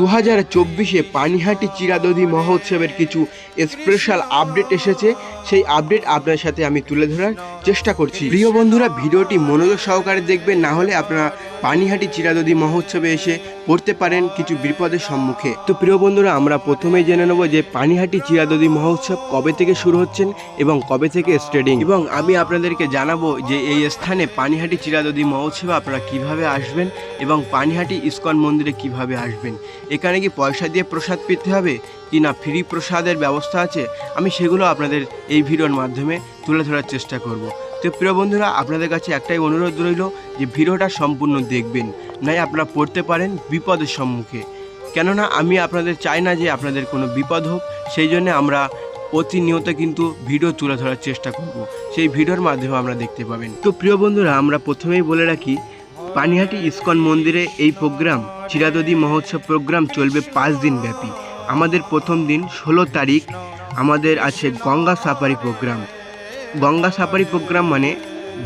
দু হাজার চব্বিশে পানিহাটি চিরাদধি মহোৎসবের কিছু স্পেশাল আপডেট এসেছে। সেই আপডেট আপনার সাথে আমি তুলে ধরার চেষ্টা করছি। প্রিয় বন্ধুরা, ভিডিওটি মনোযোগ সহকারে দেখবেন, না হলে আপনারা পানিহাটি চিরাদধি মহোৎসবে এসে পড়তে পারেন কিছু বিপদের সম্মুখে। তো প্রিয় বন্ধুরা, আমরা প্রথমেই জেনে নেব যে পানিহাটি চিরাদধি মহোৎসব কবে থেকে শুরু হচ্ছেন এবং কবে থেকে স্টেডিং এবং আমি আপনাদেরকে জানাব যে এই স্থানে পানিহাটি চিরাদধি মহোৎসবে আপনারা কীভাবে আসবেন এবং পানিহাটি ইস্কন মন্দিরে কীভাবে আসবেন। এখানে কি পয়সা দিয়ে প্রসাদ পেতে হবে কি না ফ্রি প্রসাদের ব্যবস্থা আছে? আমি সেগুলো আপনাদের এই ভিডিওর মাধ্যমে তুলে ধরার চেষ্টা করব। তো প্রিয় বন্ধুরা, আপনাদের কাছে একটাই অনুরোধ রইল যে ভিডিওটা সম্পূর্ণ দেখবেন নাই আপনারা পড়তে পারেন বিপদের সম্মুখে। কেননা আমি আপনাদের চাই না যে আপনাদের কোনো বিপদ হোক, সেই জন্য আমরা প্রতিনিয়ত কিন্তু ভিডিও তুলে ধরার চেষ্টা করব। সেই ভিডিওর মাধ্যমে আমরা দেখতে পাবেন। তো প্রিয় বন্ধুরা, আমরা প্রথমেই বলে রাখি, পানিহাটি ইস্কন মন্দিরে এই প্রোগ্রাম, চিরাদদি মহোৎসব প্রোগ্রাম চলবে পাঁচ দিন ব্যাপী। আমাদের প্রথম দিন ষোলো তারিখ, আমাদের আছে Ganga safari programme. Ganga safari programme মানে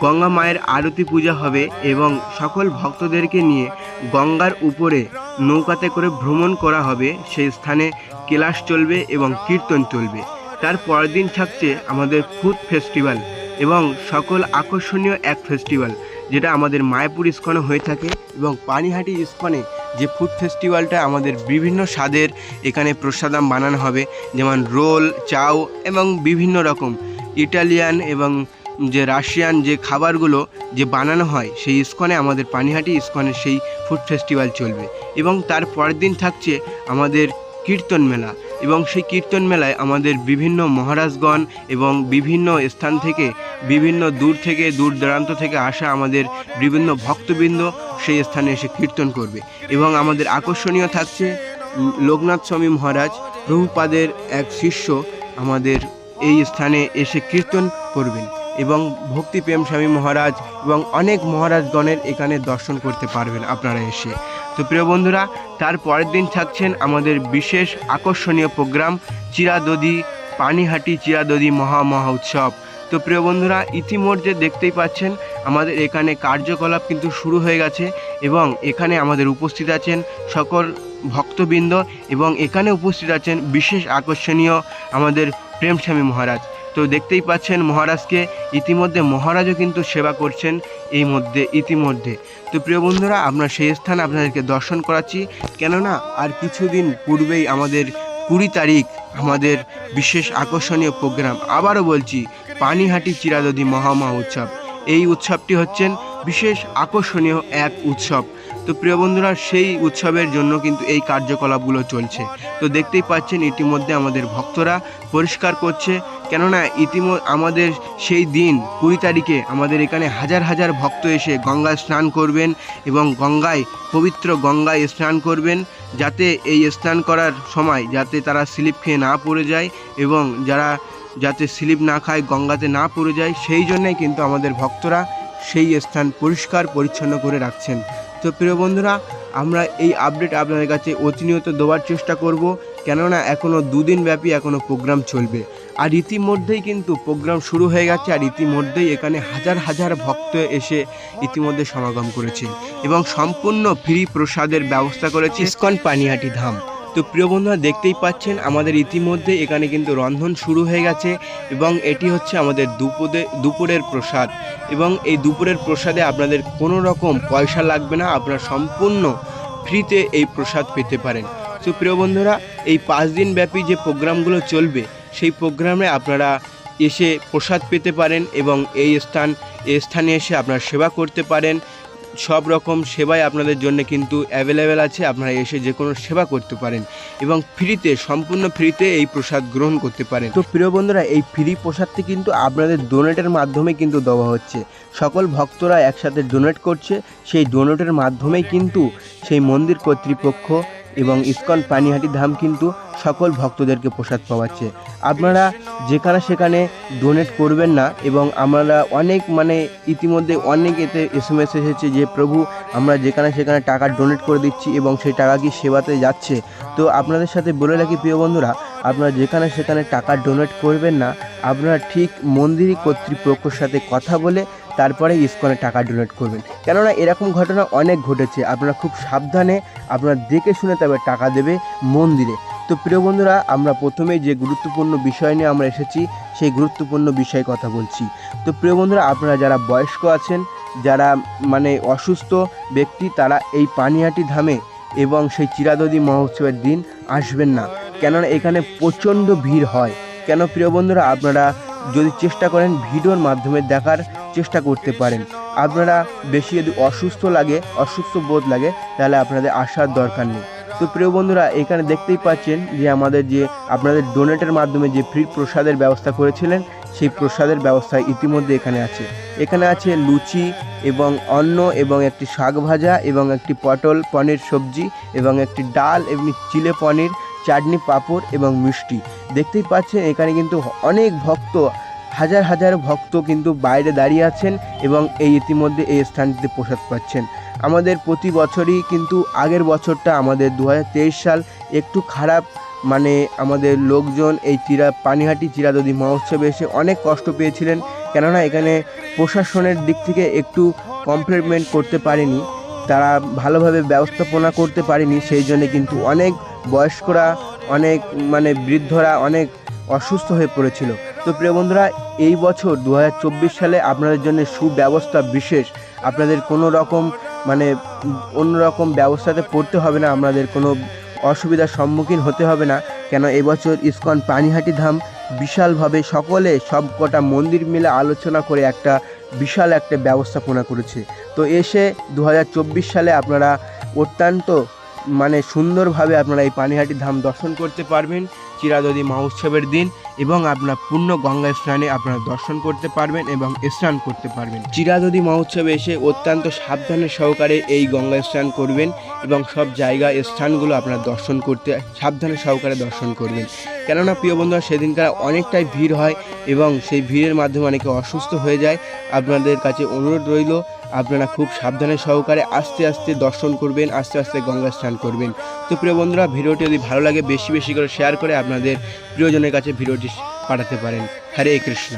গঙ্গা মায়ের আরতি পূজা হবে এবং সকল ভক্তদেরকে নিয়ে গঙ্গার উপরে নৌকাতে করে ভ্রমণ করা হবে। সেই স্থানে কেলাস চলবে এবং কীর্তন চলবে। তার পরের দিন থাকছে আমাদের ফুড ফেস্টিভ্যাল এবং সকল আকর্ষণীয় এক ফেস্টিভ্যাল, যেটা আমাদের মায়াপুর ইস্কনে হয়ে থাকে এবং পানিহাটি ইস্কনে যে ফুড ফেস্টিভ্যালটা আমাদের বিভিন্ন স্বাদের এখানে প্রসাদাম বানানো হবে, যেমন রোল, চাউ এবং বিভিন্ন রকম। ইটালিয়ান এবং যে রাশিয়ান যে খাবারগুলো যে বানানো হয়, সেই ইস্কনে, আমাদের পানিহাটি ইস্কনের সেই ফুড ফেস্টিভ্যাল চলবে। এবং তার পরের দিন থাকছে আমাদের কীর্তন মেলা। এবং সেই কীর্তন মেলায় আমাদের বিভিন্ন মহারাজগণ এবং বিভিন্ন স্থান থেকে, বিভিন্ন দূর থেকে, দূর দূরান্ত থেকে আসা আমাদের বিভিন্ন ভক্তবৃন্দ সেই স্থানে এসে কীর্তন করবে। এবং আমাদের আকর্ষণীয় থাকছে লোকনাথ স্বামী মহারাজ, প্রভুপাদের এক শিষ্য আমাদের এই স্থানে এসে কীর্তন করবেন এবং ভক্তিপ্রেম স্বামী মহারাজ এবং অনেক মহারাজগণের এখানে দর্শন করতে পারবেন আপনারা এসে। তো প্রিয় বন্ধুরা, তার পরের দিন থাকছেন আমাদের বিশেষ আকর্ষণীয় প্রোগ্রাম চিরাদদি, পানিহাটি চিরাদদি মহা মহা উৎসব। তো প্রিয় বন্ধুরা, ইতিমধ্যে দেখতেই পাচ্ছেন আমাদের এখানে কার্যকলাপ কিন্তু শুরু হয়ে গেছে এবং এখানে আমাদের উপস্থিত আছেন সকল ভক্তবৃন্দ এবং এখানে উপস্থিত আছেন বিশেষ আকর্ষণীয় আমাদের প্রেমস্বামী মহারাজ। তো দেখতেই পাচ্ছেন মহারাজকে ইতিমধ্যে মহারাজও কিন্তু সেবা করছেন এই মধ্যে, ইতিমধ্যে। তো প্রিয় বন্ধুরা, আমরা সেই স্থান আপনাদেরকে দর্শন করাচ্ছি। কেননা আর কিছুদিন পূর্বেই আমাদের কুড়ি তারিখ আমাদের বিশেষ আকর্ষণীয় প্রোগ্রাম। আবারও বলছি, পানিহাটি চিরাদদি মহামা উৎসব এই উৎসবটি হচ্ছেন বিশেষ আকর্ষণীয় এক উৎসব। তো প্রিয় বন্ধুরা, সেই উৎসবের জন্য কিন্তু এই কার্যকলাপগুলো চলছে। তো দেখতেই পাচ্ছেন, ইতিমধ্যে আমাদের ভক্তরা পরিষ্কার করছে। কেননা, ইতিম, আমাদের সেই দিন, কুড়ি তারিখে আমাদের এখানে হাজার হাজার ভক্ত এসে গঙ্গায় স্নান করবেন এবং গঙ্গায়, পবিত্র গঙ্গায় স্নান করবেন, যাতে এই স্নান করার সময় যাতে তারা স্লিপ খেয়ে না পড়ে যায় এবং যারা যাতে স্লিপ না খায়, গঙ্গাতে না পড়ে যায়। সেই জন্যই কিন্তু আমাদের ভক্তরা সেই স্থান পরিষ্কার পরিচ্ছন্ন করে রাখছেন। তো প্রিয় বন্ধুরা, আমরা এই আপডেট আপনাদের কাছে অতিনিয়ত দেওয়ার চেষ্টা করব, কেননা এখনও দুদিন ব্যাপী এখনও প্রোগ্রাম চলবে। আর ইতিমধ্যেই কিন্তু প্রোগ্রাম শুরু হয়ে গেছে, আর ইতিমধ্যেই এখানে হাজার হাজার ভক্ত এসে ইতিমধ্যে সমাগম করেছে এবং সম্পূর্ণ ফ্রি প্রসাদের ব্যবস্থা করেছে ইস্কন পানিহাটি ধাম। তো প্রিয় বন্ধুরা, দেখতেই পাচ্ছেন আমাদের ইতিমধ্যে এখানে কিন্তু রন্ধন শুরু হয়ে গেছে এবং এটি হচ্ছে আমাদের দুপুরে, দুপুরের প্রসাদ। এবং এই দুপুরের প্রসাদে আপনাদের কোনো রকম পয়সা লাগবে না, আপনারা সম্পূর্ণ ফ্রিতে এই প্রসাদ পেতে পারেন। তো প্রিয় বন্ধুরা, এই পাঁচ দিন ব্যাপী যে প্রোগ্রামগুলো চলবে, সেই প্রোগ্রামে আপনারা এসে প্রসাদ পেতে পারেন এবং এই স্থান, এই স্থানে এসে আপনারা সেবা করতে পারেন। সব রকম সেবাই আপনাদের জন্য কিন্তু অ্যাভেলেবেল আছে। আপনারা এসে যে কোনো সেবা করতে পারেন এবং ফ্রিতে, সম্পূর্ণ ফ্রিতে এই প্রসাদ গ্রহণ করতে পারেন। তো প্রিয় বন্ধুরা, এই ফ্রি প্রসাদটি কিন্তু আপনাদের ডোনেটের মাধ্যমে কিন্তু দেওয়া হচ্ছে। সকল ভক্তরা একসাথে ডোনেট করছে। সেই ডোনেটের মাধ্যমেই কিন্তু সেই মন্দির কর্তৃপক্ষ এবং ইস্কন পানিহাটি ধাম কিন্তু সকল ভক্তদেরকে প্রসাদ পাওয়াচ্ছে। আপনারা যেখানে সেখানে ডোনেট করবেন না এবং আমরা অনেক মানে ইতিমধ্যে অনেক এতে এস এম এস এসেছে যে, প্রভু, আমরা যেখানে সেখানে টাকা ডোনেট করে দিচ্ছি এবং সেই টাকা কি সেবাতে যাচ্ছে? তো আপনাদের সাথে বলে রাখি, প্রিয় বন্ধুরা, আপনারা যেখানে সেখানে টাকা ডোনেট করবেন না, আপনারা ঠিক মন্দির কর্তৃপক্ষর সাথে কথা বলে তারপরে ইস্কনে টাকা ডোনেট করবেন। কেননা এরকম ঘটনা অনেক ঘটেছে, আপনারা খুব সাবধানে আপনারা দেখে শুনে তবে টাকা দেবে মন্দিরে। তো প্রিয় বন্ধুরা, আমরা প্রথমেই যে গুরুত্বপূর্ণ বিষয় নিয়ে আমরা এসেছি, সেই গুরুত্বপূর্ণ বিষয়ে কথা বলছি। তো প্রিয় বন্ধুরা, আপনারা যারা বয়স্ক আছেন, যারা মানে অসুস্থ ব্যক্তি, তারা এই পানিহাটি ধামে এবং সেই চিরাদদি মহোৎসবের দিন আসবেন না। কেননা এখানে প্রচণ্ড ভিড় হয়। কেন প্রিয় বন্ধুরা, আপনারা যদি চেষ্টা করেন ভিডিওর মাধ্যমে দেখার চেষ্টা করতে পারেন। আপনারা বেশি যদি অসুস্থ লাগে, অসুস্থ বোধ লাগে, তাহলে আপনাদের আসার দরকার নেই। তো প্রিয় বন্ধুরা, এখানে দেখতেই পাচ্ছেন যে আমাদের যে, আপনাদের ডোনেটের মাধ্যমে যে ফ্রি প্রসাদের ব্যবস্থা করেছিলেন, সেই প্রসাদের ব্যবস্থা ইতিমধ্যে এখানে আছে। এখানে আছে লুচি এবং অন্ন এবং একটি শাক ভাজা এবং একটি পটল, পনির সবজি এবং একটি ডাল এবং চিলে পনির চাটনি পাঁপড় এবং মিষ্টি। দেখতেই পাচ্ছেন, এখানে কিন্তু অনেক ভক্ত, হাজার হাজার ভক্ত কিন্তু বাইরে দাঁড়িয়ে আছেন এবং এই ইতিমধ্যে এই স্থানটিতে প্রসাদ পাচ্ছেন। আমাদের প্রতি বছরই কিন্তু আগের বছরটা আমাদের দু হাজার তেইশ সাল একটু খারাপ মানে আমাদের লোকজন এই চিরা, পানিহাটি চিরাদদি মহোৎসবে এসে অনেক কষ্ট পেয়েছিলেন। কেননা এখানে প্রশাসনের দিক থেকে একটু কমপ্লিটমেন্ট করতে পারেনি। তারা ভালোভাবে ব্যবস্থাপনা করতে পারেনি, সেই জন্য কিন্তু অনেক বয়স্করা, অনেক মানে বৃদ্ধরা অনেক অসুস্থ হয়ে পড়েছিল। তো প্রিয় বন্ধুরা, এই বছর দু হাজার চব্বিশ সালে আপনাদের জন্য সুব্যবস্থা বিশেষ। আপনাদের কোনো রকম মানে অন্যরকম ব্যবস্থাতে পড়তে হবে না, আপনাদের কোনো অসুবিধার সম্মুখীন হতে হবে না। কেন এবছর ইস্কন পানিহাটি ধাম বিশালভাবে সকলে সব কটা মন্দির মিলে আলোচনা করে একটা বিশাল একটা ব্যবস্থাপনা করেছে। তো এসে দু হাজার চব্বিশ সালে আপনারা অত্যন্ত মানে সুন্দরভাবে আপনারা এই পানিহাটি ধাম দর্শন করতে পারবেন। চিরাদদি মহোৎসবের দিন। এবং আপনার পূর্ণ গঙ্গা স্নানে আপনারা দর্শন করতে পারবেন এবং স্নান করতে পারবেন। চিরাদদি মহোৎসবে এসে অত্যন্ত সাবধানে সহকারে এই গঙ্গা স্নান করবেন এবং সব জায়গা স্থানগুলো আপনারা দর্শন করতে, সাবধানে সহকারে দর্শন করবেন। কেননা প্রিয় বন্ধুরা, সেদিনকার অনেকটাই ভিড় হয় এবং সেই ভিড়ের মাধ্যমে অনেকে অসুস্থ হয়ে যায়। আপনাদের কাছে অনুরোধ রইল আপনারা খুব সাবধানে সহকারে আস্তে আস্তে দর্শন করবেন, আস্তে আস্তে গঙ্গা স্নান করবেন। তো প্রিয় বন্ধুরা, ভিডিওটি যদি ভালো লাগে, বেশি বেশি করে শেয়ার করে আপনাদের প্রিয়জনের কাছে ভিডিওটি পাঠাতে পারেন। হরে কৃষ্ণ।